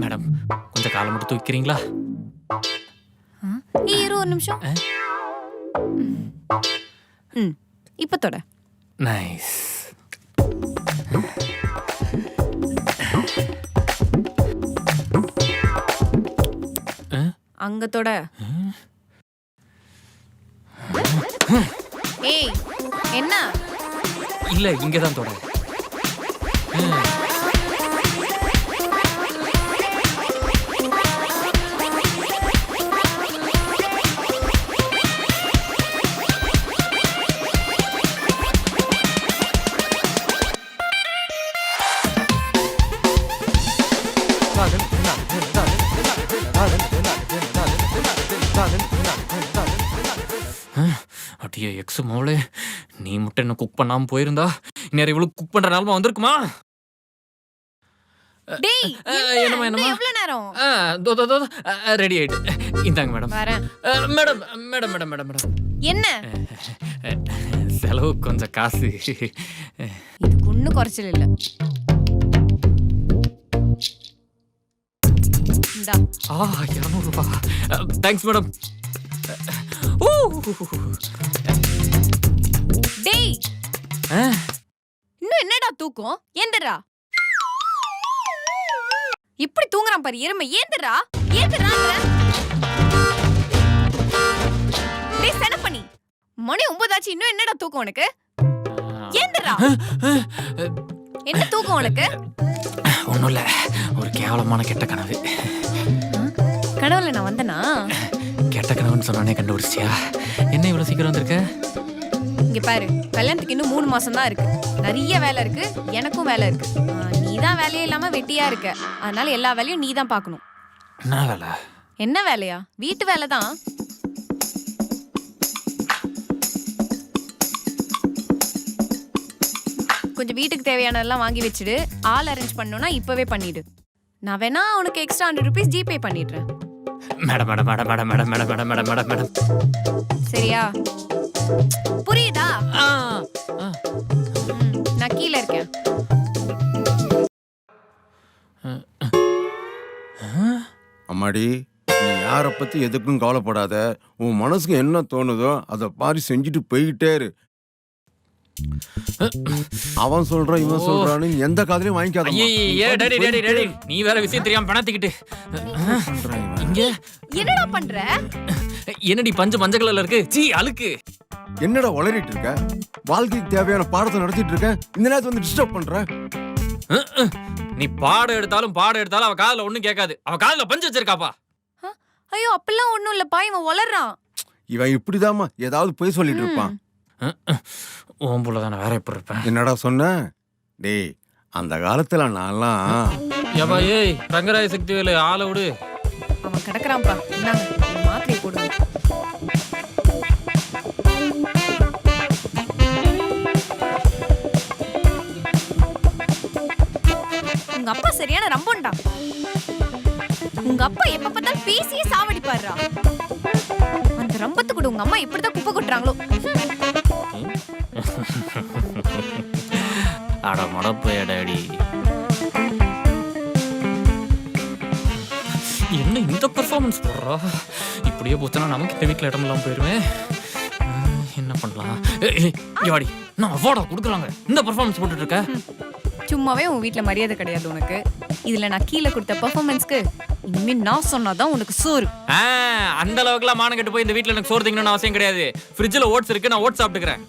Madam கொஞ்சம் காலை மட்டும் தூக்கிறீங்களா நீ இரு ஒரு நிமிஷம்? ம் இப்ப தொட. நைஸ். அங்க தொட. ஏய் என்ன? இல்ல இங்க தான் தொட அட்டியே எக்ஸ் மோளே. நீ மட்டும் என்ன குக் பண்ணாம போயிருந்தா? இன்னும் இவ்வளவு குக் பண்ற நிலமா வந்திருக்குமா? டேய் ஆ, என்ன? என்னம்மா, இன்னும் என்னம்மா? எவ்வளவு நேரம்? ஆ, தோ தோ ரெடி ஆயிட்டு. இந்தாங்க madam. Madam madam madam madam madam. என்ன? செலவு கொஞ்சம் காசு. இதுக்கு குறைச்சல் இல்ல. இந்தா. ஆ இரநூறுபா தேங்க்ஸ் மேடம். ஓ டேய். இன்னும் என்னடா தூக்கம்? ஏந்திரா. இப்படி தூங்குறான் பாரு எருமை. ஏந்திரா. ஏந்திரா டேய் செனப்பனி. மணி ஒன்பதாச்சு இன்னும் என்னடா தூக்கம் உனக்கு? ஏந்திரா. என்ன தூக்கம் உனக்கு? ஒன்றும் இல்லை ஒரு கேவலமான கெட்ட கனவு. கனவுல நான் வந்தனா? கெட்ட கனவுன்னு சொன்னானே கண்டுபிடிச்சியா என்ன இவ்வளோ சீக்கிரம் வந்திருக்க? இங்க பாரு கல்யாணத்துக்கு இன்னும் மூணு மாசம் தான் இருக்கு. நிறைய வேலை இருக்கு எனக்கும் வேலை இருக்கு. நீ தான் வேலையே இல்லாம வெட்டியா இருக்க. அதனால எல்லா வேலையும் நீ தான் பார்க்கணும். என்ன வேலை? என்ன வேலையா? வீட்டு வேலை தான் கொஞ்சம் வீட்டுக்கு தேவையானதெல்லாம் வாங்கி வச்சுடு. ஆள் அரேஞ்ச் பண்ணணும்னா இப்பவே பண்ணிடு. நான் வேணா உனக்கு எக்ஸ்ட்ரா ஹண்ட்ரட் ருபீஸ் ஜிபே பண்ணிடுறேன். Madam madam madam madam madam madam madam madam madam madam. சரியா? புரியுதா? நான் கீழே இருக்கேன். அம்மாடி நீ யாரை பத்தி எதுக்கும் கவலைப்படாத. உன் மனசுக்கு என்ன தோணுதோ அதை பாரி செஞ்சுட்டு போய்கிட்டே இரு. அவன் சொல்றான் இவன். சொல்றான்னு எந்த காதலையும் வாங்கிக்காத ஐயே டேடி டேடி டேடி நீ வேற விஷயம் தெரியாம பணத்துக்கிட்டு. இங்க. என்னடா பண்ற? என்னடி பஞ்சு மஞ்சள் கலர்ல இருக்கு? சீ அழுக்கு. என்னடா உளறிட்டு இருக்க? வாழ்க்கைக்கு தேவையான பாடத்தை நடத்திட்டு இருக்க? இந்த நேரத்துல வந்து டிஸ்டர்ப் பண்ற. நீ பாடம் எடுத்தாலும் பாடம் எடுத்தாலும் அவ காதுல ஒண்ணும் கேட்காது. அவ காதுல பஞ்சு வச்சிருக்காப்பா. ஐயோ அப்பெல்லாம் ஒண்ணும் இல்லப்பா இவன் வளர்றான் இவன் இப்படிதாம்மா ஏதாவது போய் சொல்லிட்டு இருப்பான். உன் புள்ள தானே வேற எப்படி இருப்பேன்? என்னடா சொன்ன? டேய் அந்த காலத்துல நான்லாம் ஏப்பா ஏய் ரங்கராய சக்தி வேலு ஆளை விடு. அவன் கிடக்குறான்ப்பா. இந்தாங்க இந்த மாத்திரையை போடுங்க. உங்க அப்பா சரியான ரம்பம்டா உங்க அப்பா எப்ப பார்த்தாலும் பேசியே சாவடிப்பாருடா. அந்த ரம்பத்து கூட உங்க அம்மா எப்படிதான் குப்பை கொட்டுறாங்களோ. அட மடப்பைய டேடி என்ன இந்த பெர்ஃபார்மன்ஸ் போடுறா? இப்படியே போச்சுன்னா நமக்கு இந்த வீட்டில் இடம் இல்லாமல் போயிருவேன் என்ன பண்ணலாம்? வாடி. நான் அவார்டா கொடுக்குறாங்க இந்த பெர்ஃபார்மன்ஸ் போட்டுட்டு இருக்க சும்மாவே உன் வீட்ல மரியாதை கிடையாது உனக்கு. இதுல நான் கீழே கொடுத்த பெர்ஃபார்மன்ஸ்க்கு இனிமே நான் சொன்னாதான் உனக்கு சோறு. அந்த அளவுக்குலாம் மானம் கெட்டு போய் இந்த வீட்டில் எனக்கு சோறு திங்கணும்னு அவசியம் கிடையாது. ஃப்ரிட்ஜில் ஓட்ஸ் இருக்கு நான் ஓட்ஸ் சாப்பிட்டுக்கிறேன்.